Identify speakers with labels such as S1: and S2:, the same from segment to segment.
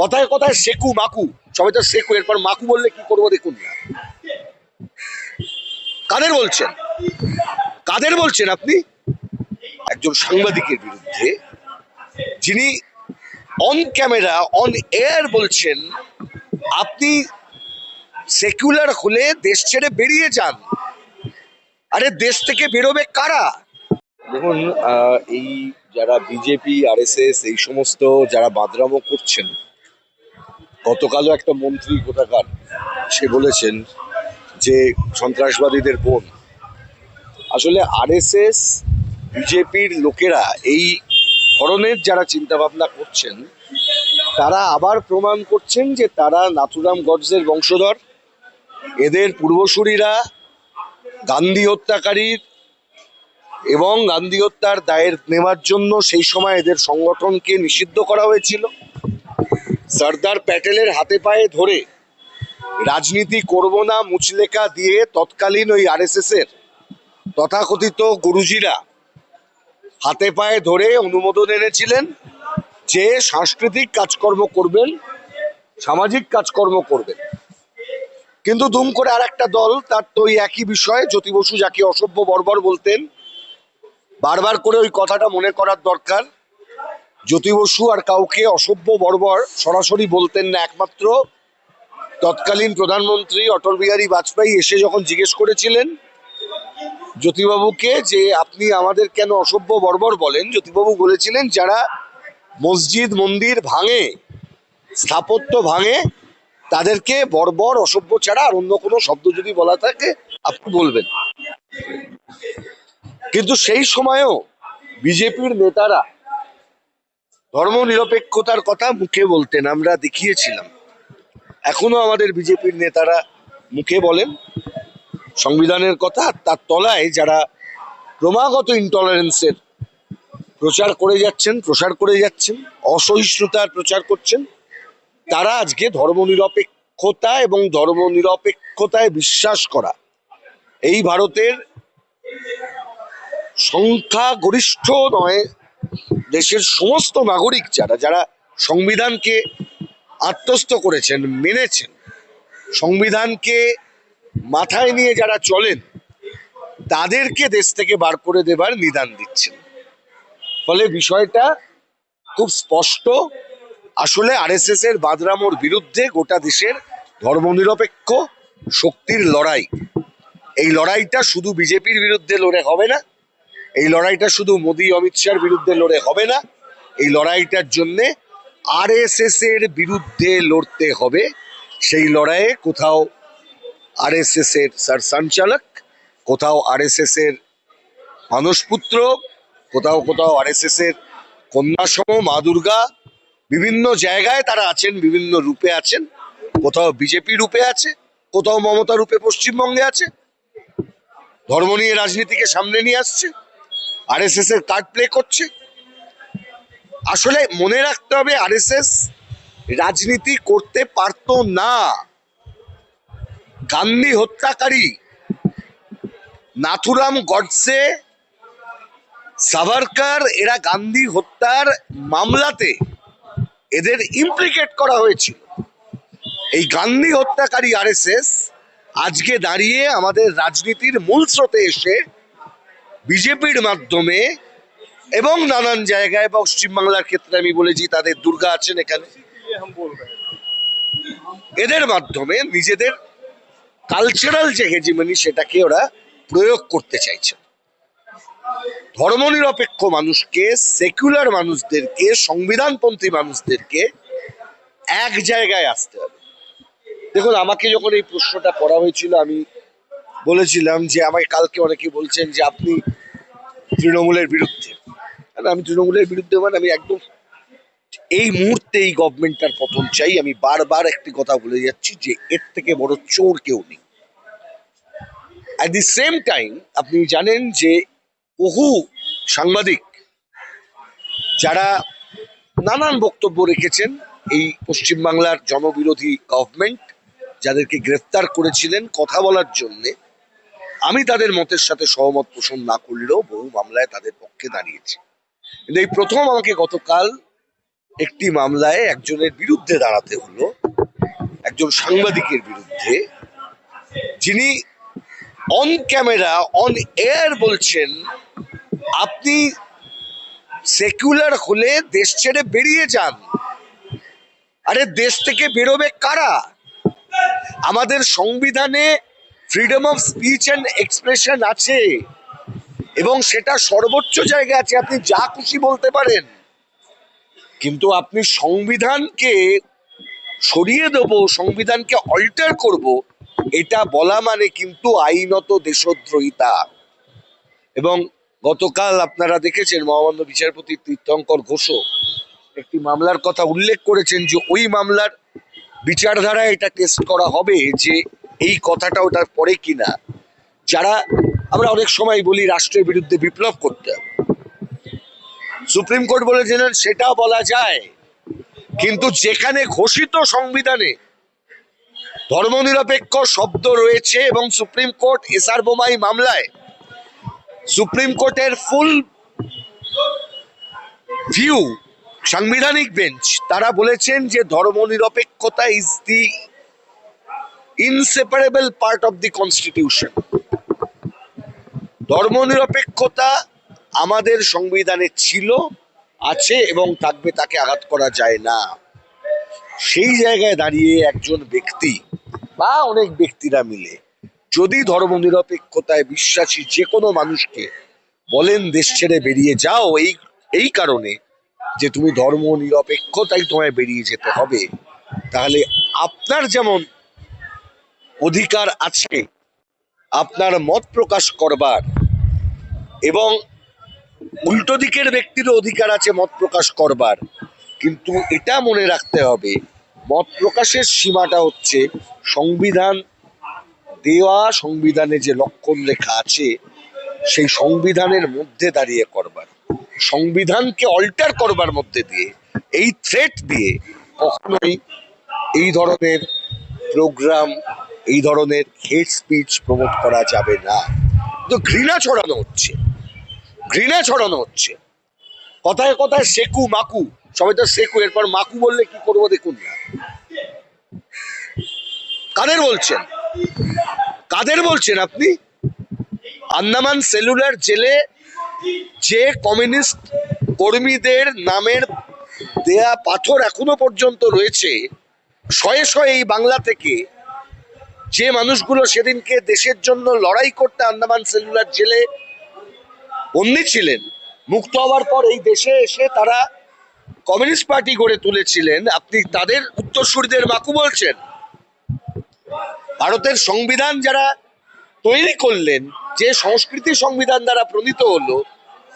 S1: কথায় কথায় সেকু, মাকু। সবাই তো সেকু, এরপর মাকু বললে কি করব দেখুন না। কাদের বলছেন? কাদের বলছেন আপনি? একজন সাংবাদিকের বিরুদ্ধে, যিনি অন ক্যামেরা অন এয়ার বলছেন, আপনি সেকুলার হলে দেশ ছেড়ে বেরিয়ে যান। আরে দেশ থেকে বেরোবে কারা? দেখুন এই যারা বিজেপি, আরএসএস, এই সমস্ত যারা বাদরামো করছেন গতকালও একটা মন্ত্রী কোথাকার, সে বলেছেন যে সন্ত্রাসবাদীদের বোন। আসলে আরএসএস, বিজেপির লোকেরা এই ধরনের যারা চিন্তা ভাবনা করছেন, তারা আবার প্রমাণ করছেন যে তারা নাথুরাম গডসের বংশধর। এদের পূর্বসূরীরা গান্ধী হত্যাকারীর এবং গান্ধী হত্যার দায়ের নেওয়ার জন্য সেই সময় এদের সংগঠনকে নিষিদ্ধ করা হয়েছিল। সর্দার প্যাটেলের হাতে পায়ে ধরে। রাজনীতি করব না মুচলেকা দিয়ে তৎকালীন ওই আরএসএস এর। তথাকথিত গুরুজিরা হাতে পায়ে ধরে অনুমোদন এনেছিলেন যে সাংস্কৃতিক কাজকর্ম করবেন, সামাজিক কাজকর্ম করবেন। কিন্তু দুম করে আর একটা দল, তার তো ওই একই বিষয়ে, জ্যোতি বসু যাকে অসভ্য বর্বর বলতেন, বারবার করে ওই কথাটা মনে করার দরকার। জ্যোতি বসু আর কাউকে অসভ্য বর্বর সরাসরি বলতেন না। একমাত্র তৎকালীন প্রধানমন্ত্রী অটল বিহারী বাজপেয়ী এসে যখন জিজ্ঞেস করেছিলেন জ্যোতিবাবুকে যে আপনি আমাদের কেন অসভ্য বর্বর বলেন, জ্যোতিবাবু বলেছিলেন, যারা মসজিদ, মন্দির ভাঙে, স্থাপত্য ভাঙে, তাদেরকে বর্বর, অসভ্য ছাড়া আর অন্য কোনো শব্দ যদি বলা থাকে, আপনি বলবেন। কিন্তু সেই সময়েও বিজেপির নেতারা ধর্ম নিরপেক্ষতার কথা মুখে বলতেন, আমরা দেখিয়েছিলাম। এখনও আমাদের বিজেপির নেতারা মুখে বলেন, সংবিধানের কথা তার তলায় যারা ক্রমাগত ইন্টলারেন্সের প্রচার করে যাচ্ছেন, প্রসার করে যাচ্ছেন, অসহিষ্ণুতার প্রচার করছেন, তারা আজকে ধর্মনিরপেক্ষতা এবং ধর্মনিরপেক্ষতায় বিশ্বাস করা, এই ভারতের সংখ্যা গরিষ্ঠ নয় দেশের সমস্ত নাগরিক যারা যারা সংবিধানকে আত্মস্থ করেছেন, মেনেছেন, সংবিধানকে মাথায় নিয়ে যারা চলেন, তাদেরকে দেশ থেকে বার করে দেবার নিদান দিচ্ছেন। ফলে বিষয়টা খুব স্পষ্ট। আসলে আরএসএস এর বাদরামোর বিরুদ্ধে গোটা দেশের ধর্মনিরপেক্ষ শক্তির লড়াই। এই লড়াইটা শুধু বিজেপির বিরুদ্ধে লড়ে হবে না এই লড়াইটা শুধু মোদী, অমিত শাহর বিরুদ্ধে লড়ে হবে না, এই লড়াইটার জন্যে আরএসএস এর বিরুদ্ধে লড়তে হবে। সেই লড়াইয়ে কোথাও আরএসএস এর স্যার সঞ্চালক, কোথাও আরএসএস এর মানসপুত্র, কোথাও কোথাও আরএসএস এর কন্যাসম মা দুর্গা, বিভিন্ন জায়গায় তারা আছেন, বিভিন্ন রূপে আছেন। কোথাও বিজেপি রূপে আছে, কোথাও মমতা রূপে পশ্চিমবঙ্গে আছে। ধর্ম নিয়ে রাজনীতিকে সামনে নিয়ে আসছে। আরএসএস এর কার্ড প্লে করছে। আসলে মনে রাখতে হবে আরএসএস রাজনীতি করতে পারতো না। গান্ধী হত্যাকারী নাথুরাম গডসে সাভারকার, এরা গান্ধী হত্যার মামলাতে এদের ইমপ্লিকেট করা হয়েছিল। এই গান্ধী হত্যাকারী আরএসএস আজকে দাঁড়িয়ে আমাদের রাজনীতির মূল স্রোতে এসে বিজেপির মাধ্যমে এবং নানান জায়গায় পশ্চিমবাংলার ক্ষেত্রে আমি বলেছি, তাদের দুর্গা আছেন এখানে। এদের মাধ্যমে নিজেদের কালচারাল যে হেজিমনি সেটাকে ওরা প্রয়োগ করতে চাইছে। ধর্মনিরপেক্ষ মানুষকে সেকুলার মানুষদেরকে, সংবিধানপন্থী মানুষদেরকে এক জায়গায় আসতে হবে। দেখুন, আমাকে যখন এই প্রশ্নটা করা হয়েছিল, আমি বলেছিলাম যে আমাকে কালকে অনেকে বলছেন যে আপনি তৃণমূলের বিরুদ্ধে। আমি তৃণমূলের বিরুদ্ধে মানে আমি একদম এই মুহূর্তে এই গভর্নমেন্টটার পতন চাই। আমি বারবার একটি কথা বলে যাচ্ছি যে এর থেকে বড় চোর কেউ নেই। অ্যাট দি সেম টাইম আপনি জানেন যে বহু সাংবাদিক যারা নানান বক্তব্য রেখেছেন এই পশ্চিমবাংলার জনবিরোধী গভর্নমেন্ট, যাদেরকে গ্রেফতার করেছিলেন কথা বলার জন্যে আমি তাদের মতের সাথে সহমত পোষণ না করলেও বহু মামলায় তাদের পক্ষে দাঁড়িয়েছি। কিন্তু এই প্রথম আমাকে গতকাল একটি মামলায় একজনের বিরুদ্ধে দাঁড়াতে হলো, একজন সাংবাদিকের বিরুদ্ধে, যিনি অন ক্যামেরা অন এয়ার বলছেন, আপনি সেকুলার হলে দেশ ছেড়ে বেরিয়ে যান। আরে দেশ থেকে বেরোবে কারা? আমাদের সংবিধানে freedom of speech and expression আছে। এবং সেটা সর্বোচ্চ জায়গা আছে, আপনি যা খুশি বলতে পারেন। কিন্তু আপনি সংবিধানকে সরিয়ে দেবো, সংবিধানকে অল্টার করব, এটা বলা মানে কিন্তু আইনত দেশদ্রোহিতা। এবং গতকাল আপনারা দেখেছেন, মহামান্য বিচারপতি তীর্থঙ্কর ঘোষও একটি মামলার কথা উল্লেখ করেছেন যে ওই মামলার বিচারধারায় এটা টেস্ট করা হবে যে এই কথাটা ওটার পরে কিনা? যারা আমরা অনেক সময় বলি রাষ্ট্রের বিরুদ্ধে বিপ্লব করতে। সুপ্রিম কোর্ট বলেছিলেন, সেটা বলা যায়। কিন্তু যেখানে ঘোষিত সংবিধানে ধর্মনিরপেক্ষ শব্দ রয়েছে এবং সুপ্রিম কোর্ট এসআর বোমাই মামলায় সুপ্রিম কোর্টের ফুল ভিউ, সাংবিধানিক বেঞ্চ, তারা বলেছেন যে ধর্মনিরপেক্ষতা is the inseparable part of the constitution ধর্মনিরপেক্ষতা আমাদের সংবিধানে ছিল, আছে এবং থাকবে, তাকে আঘাত করা যায় না। সেই জায়গায় দাঁড়িয়ে একজন ব্যক্তি বা অনেক ব্যক্তিরা মিলে যদি ধর্মনিরপেক্ষতায় বিশ্বাসী যে কোনো মানুষকে বলেন, দেশ ছেড়ে বেরিয়ে যাও, এই এই কারণে যে তুমি ধর্ম নিরপেক্ষ তাই তোমায় বেরিয়ে যেতে হবে, তাহলে আপনার যেমন অধিকার আছে আপনার মত প্রকাশ করবার। এবং উল্টো দিকের ব্যক্তিরও অধিকার আছে মত প্রকাশ করবার। কিন্তু এটা মনে রাখতে হবে, মত প্রকাশের সীমাটা হচ্ছে সংবিধান দেওয়া, সংবিধানে যে লক্ষণ লেখা আছে, সেই সংবিধানের মধ্যে দাঁড়িয়ে করবার। সংবিধানকে অল্টার করবার মধ্যে দিয়ে, এই থ্রেট দিয়ে কখনোই এই ধরনের প্রোগ্রাম এই ধরনের হেড স্পিচ প্রমোট করা যাবে না। তো ঘৃণা ছড়ানো হচ্ছে। ঘৃণা ছড়ানো হচ্ছে। কথায় কথায় সেকু মাকু, সবাই তো সেকু, এরপর মাকু বললে কি করব দেখুন না। কাদের বলছেন? কাদের বলছেন আপনি? আন্দামান সেলুলার জেলে যে কমিউনিস্ট কর্মীদের নামের দেয়া পাথর এখনও পর্যন্ত রয়েছে, শয়ে শয়ে এই বাংলা থেকে যে মানুষগুলো সেদিনকে দেশের জন্য লড়াই করতে আন্দামান সেলুলার জেলে বন্দী ছিলেন, মুক্ত হওয়ার পর এই দেশে এসে তারা কমিউনিস্ট পার্টি গড়ে তুলেছিলেন, আপনি তাদের উত্তরসূরিদের মাকু বলছেন। ভারতের সংবিধান যারা তৈরি করলেন, যে সংস্কৃতি সংবিধান দ্বারা প্রণীত হলো,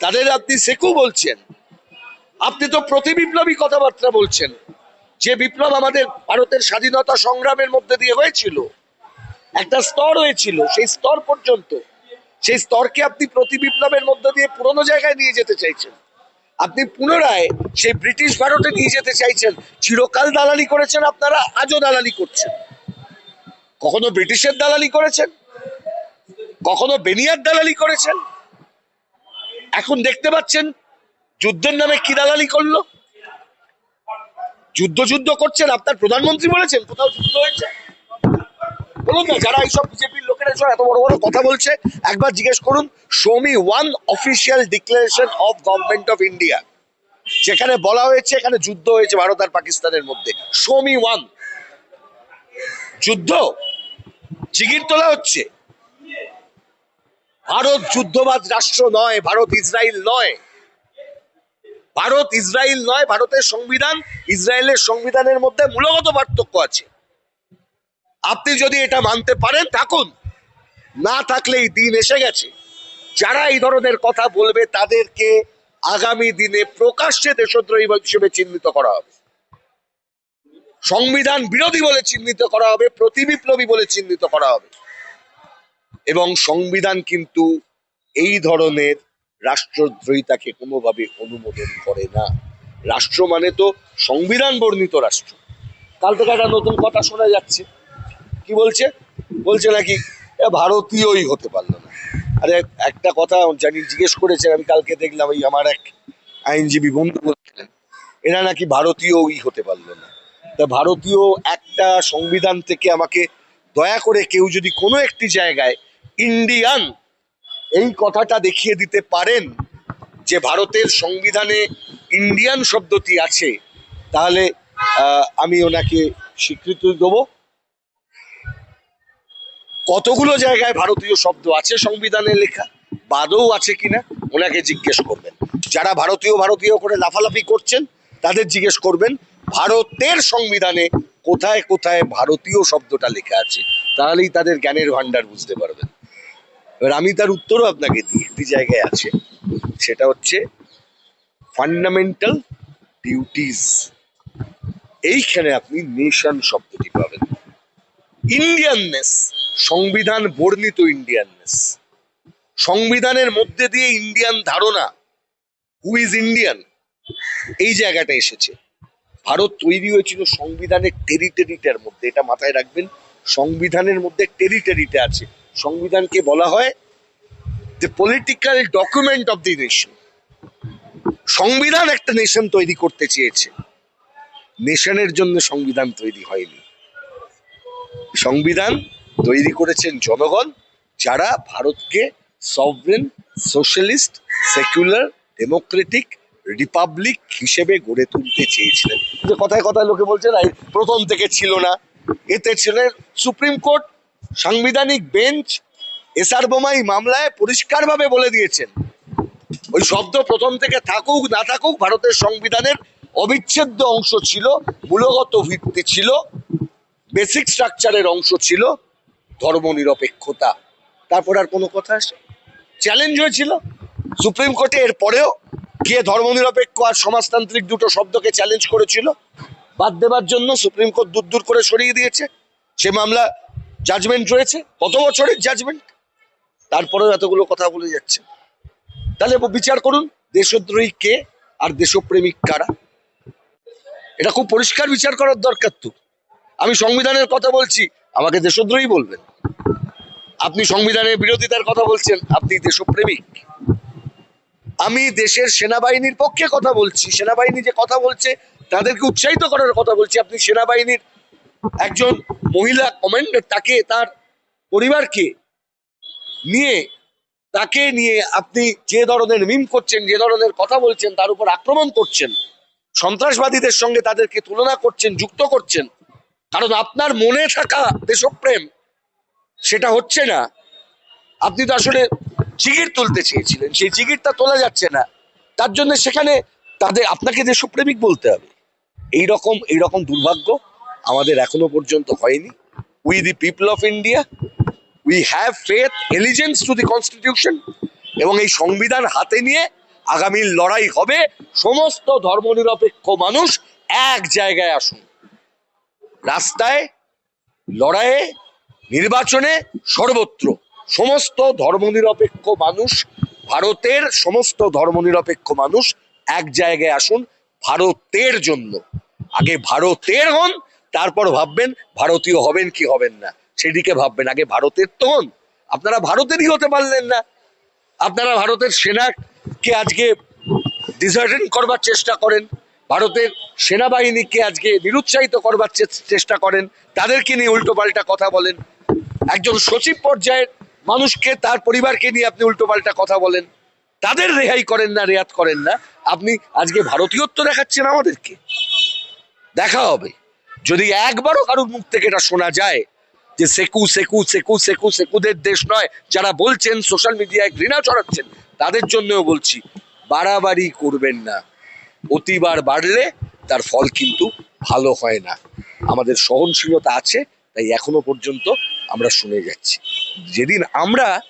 S1: তাদের আপনি সেকু বলছেন। আপনি তো প্রতি বিপ্লবী কথাবার্তা বলছেন। যে বিপ্লব আমাদের ভারতের স্বাধীনতা সংগ্রামের মধ্যে দিয়ে হয়েছিল একটা স্তর হয়েছিল, সেই স্তর পর্যন্ত। সেই স্তরকে আপনি প্রতি বিপ্লবের মধ্য দিয়ে পুরনো জায়গায় নিয়ে যেতে চাইছেন। আপনি পুনরায় সেই ব্রিটিশ ভারতে নিয়ে যেতে চাইছেন। চিরকাল দালালি করেছেন আপনারা, আজও দালালি করছেন। কখনো ব্রিটিশের দালালি করেছেন? কখনো বেনিয়ার দালালি করেছেন? এখন দেখতে পাচ্ছেন, যুদ্ধের নামে কি দালালি করল? যুদ্ধ যুদ্ধ করছেন, আপনার প্রধানমন্ত্রী বলেছেন, কোথাও যুদ্ধ হয়েছে? বলুন না, যারা এইসব বিজেপির লোকেরা এসব এত বড় বড় কথা বলছে, একবার জিজ্ঞেস করুন show me one official declaration of government of India যেখানে বলা হয়েছে, এখানে যুদ্ধ হয়েছে ভারত আর পাকিস্তানের মধ্যে। শোমি ওয়ান যুদ্ধ? জিগির তোলা হচ্ছে। ভারত যুদ্ধবাদ রাষ্ট্র নয়, ভারত ইসরায়েল নয়। ভারত ইসরায়েল নয়, ভারতের সংবিধান ইসরায়েলের সংবিধানের মধ্যে মূলগত পার্থক্য আছে। আপনি যদি এটা মানতে পারেন, থাকুন। না থাকলে এই দিন এসে গেছে। যারা এই ধরনের কথা বলবে, তাদেরকে আগামী দিনে প্রকাশ্যে দেশদ্রোহী হিসেবে চিহ্নিত করা হবে। সংবিধান বিরোধী বলে চিহ্নিত করা হবে, প্রতি বিপ্লবী বলে চিহ্নিত করা হবে। এবং সংবিধান কিন্তু এই ধরনের রাষ্ট্রদ্রোহিতাকে কোনোভাবে অনুমোদন করে না। রাষ্ট্র মানে তো সংবিধান বর্ণিত রাষ্ট্র। কাল থেকে একটা নতুন কথা শোনা যাচ্ছে। কি বলছে? বলছে নাকি ভারতীয়ই হতে পারল না। আরে একটা কথা জানি জিজ্ঞেস করেছেন, আমি কালকে দেখলাম ওই আমার এক আইনজীবী বন্ধু বলছিলেন, এরা নাকি ভারতীয়ই হতে পারল না। তা ভারতীয় একটা সংবিধান থেকে আমাকে দয়া করে কেউ যদি কোনো একটি জায়গায় ইন্ডিয়ান এই কথাটা দেখিয়ে দিতে পারেন যে ভারতের সংবিধানে ইন্ডিয়ান শব্দটি আছে, তাহলে আমি ওনাকে স্বীকৃতি দেবো। কতগুলো জায়গায় ভারতীয় শব্দ আছে সংবিধানে লেখা? বাদও আছে কিনা? ওনাকে জিজ্ঞেস করবেন। যারা ভারতীয় ভারতীয় করে লাফালাফি করছেন, তাদের জিজ্ঞেস করবেন, ভারতের সংবিধানে কোথায় কোথায় ভারতীয় শব্দটা লেখা আছে? তাহলেই তাদের জ্ঞানের ভান্ডার বুঝতে পারবেন। এবার আমি তার উত্তরও আপনাকে দিই, একটি জায়গায় আছে। সেটা হচ্ছে ফান্ডামেন্টাল ডিউটিস এইখানে আপনি নেশন শব্দটি পাবেন। ইন্ডিয়াননেস সংবিধান বর্ণিত ইন্ডিয়াননেস সংবিধানের মধ্যে দিয়ে ইন্ডিয়ান ধারণা হু ইজ ইন্ডিয়ান এই জায়গাটা এসেছে। ভারত তৈরি হয়েছিল সংবিধানের টেরিটরিটার মধ্যে, এটা মাথায় রাখবেন, সংবিধানের মধ্যে টেরিটরিটা আছে। সংবিধানকে বলা হয় the political document of the nation সংবিধান একটা নেশন তৈরি করতে চেয়েছে। নেশনের জন্য সংবিধান তৈরি হয়নি। সংবিধান তৈরি করেছেন জনগণ যারা ভারতকে sovereign socialist secular democratic republic হিসেবে গড়ে তুলতে চেয়েছিলেন। যে কথায় কথায় লোকে বলছেন "এই প্রথম থেকে ছিল না। এতে ছিলেন সুপ্রিম কোর্ট, সাংবিধানিক বেঞ্চ এসআর বোমাই মামলায় পরিষ্কারভাবে বলে দিয়েছেন, ওই শব্দ প্রথম থেকে থাকুক, না থাকুক, ভারতের সংবিধানের অবিচ্ছেদ্য অংশ ছিল, মূলগত ভিত্তি ছিল। বেসিক স্ট্রাকচারের অংশ ছিল ধর্মনিরপেক্ষতা। তারপর আর কোনো কথা আসে? চ্যালেঞ্জ হয়েছিল। সুপ্রিম কোর্টে এর পরেও কে ধর্মনিরপেক্ষ আর সমাজতান্ত্রিক দুটো শব্দকে চ্যালেঞ্জ করেছিল, বাদ দেবার জন্য সুপ্রিম কোর্ট দূর দূর করে সরিয়ে দিয়েছে। সে মামলা জাজমেন্ট রয়েছে, কত বছরের জাজমেন্ট তারপরেও এতগুলো কথা বলে যাচ্ছে। তাহলে বিচার করুন, দেশদ্রোহী কে আর দেশপ্রেমিক কারা? এটা খুব পরিষ্কার বিচার করার দরকার তো। আমি সংবিধানের কথা বলছি, আমাকে দেশদ্রোহী বলবেন। আপনি সংবিধানের বিরোধিতার কথা বলছেন, আপনি দেশপ্রেমিক। আমি দেশের সেনাবাহিনীর পক্ষে কথা বলছি, সেনাবাহিনী যে কথা বলছে, তাদেরকে উৎসাহিত করার কথা বলছি। আপনি সেনাবাহিনীর একজন মহিলা কমান্ডার তাকে, তার পরিবারকে নিয়ে, তাকে নিয়ে আপনি যে ধরনের মিম করছেন, যে ধরনের কথা বলছেন, তার উপর আক্রমণ করছেন, সন্ত্রাসবাদীদের সঙ্গে তাদেরকে তুলনা করছেন, যুক্ত করছেন কারণ আপনার মনে থাকা দেশপ্রেম, সেটা হচ্ছে না। আপনি তো আসলে জিগির তুলতে চেয়েছিলেন, সেই জিগিরটা তোলা যাচ্ছে না। তার জন্য সেখানে তাদের, আপনাকে দেশপ্রেমিক বলতে হবে। এই রকম এই রকম দুর্ভাগ্য আমাদের এখনও পর্যন্ত হয়নি। We the people of India we have faith allegiance to the constitution এবং এই সংবিধান হাতে নিয়ে আগামীর লড়াই হবে। সমস্ত ধর্মনিরপেক্ষ মানুষ এক জায়গায় আসুন। রাস্তায়, লড়াইয়ে, নির্বাচনে সর্বত্র। সমস্ত ধর্মনিরপেক্ষ মানুষ, ভারতের সমস্ত ধর্মনিরপেক্ষ মানুষ এক জায়গায় আসুন, ভারতের জন্য। আগে ভারতের হন, তারপর ভাববেন ভারতীয় হবেন কি হবেন না। সেদিকে ভাববেন, আগে ভারতের তো হন। আপনারা ভারতেরই হতে পারলেন না। আপনারা ভারতের সেনাকে আজকে ডিসার্টেন করবার চেষ্টা করেন। ভারতের সেনাবাহিনীকে আজকে নিরুৎসাহিত করবার চেষ্টা করেন। তাদেরকে নিয়ে উল্টোপাল্টা কথা বলেন। একজন সচিব পর্যায়ের মানুষকে, তার পরিবারকে নিয়ে আপনি উল্টোপাল্টা কথা বলেন। তাদের রেহাই করেন না, রেয়াত করেন না। আপনি আজকে ভারতীয়ত্ব দেখাচ্ছেন আমাদেরকে। দেখা হবে। যদি একবারও কারোর মুখ থেকে এটা শোনা যায় যে সেকু সেকু সেকু সেকু, সেকুদের দেশ নয়, যারা বলছেন, সোশ্যাল মিডিয়ায় ঘৃণা ছড়াচ্ছেন, তাদের জন্যও বলছি, বাড়াবাড়ি করবেন না। অতিবার বাড়লে তার ফল কিন্তু ভালো হয় না। আমাদের সহনশীলতা আছে, তাই এখনও পর্যন্ত আমরা শুনে যাচ্ছি। যেদিন আমরা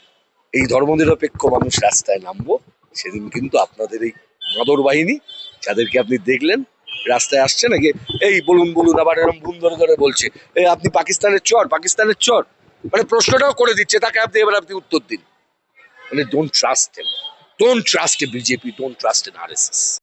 S1: এই ধর্মনিরপেক্ষ মানুষ রাস্তায় নামবো, সেদিন কিন্তু আপনাদের এই মাদর বাহিনী, যাদেরকে আপনি দেখলেন, রাস্তায় আসছে নাকি, এই বলুন বলুন, আবার এরকম বুন ধরে ধরে বলছে এই আপনি পাকিস্তানের চর পাকিস্তানের চর। মানে প্রশ্নটাও করে দিচ্ছে, তাকে আপনি এবার আপনি উত্তর দিন। মানে don't trust him don't trust BJP don't trust N R S RSS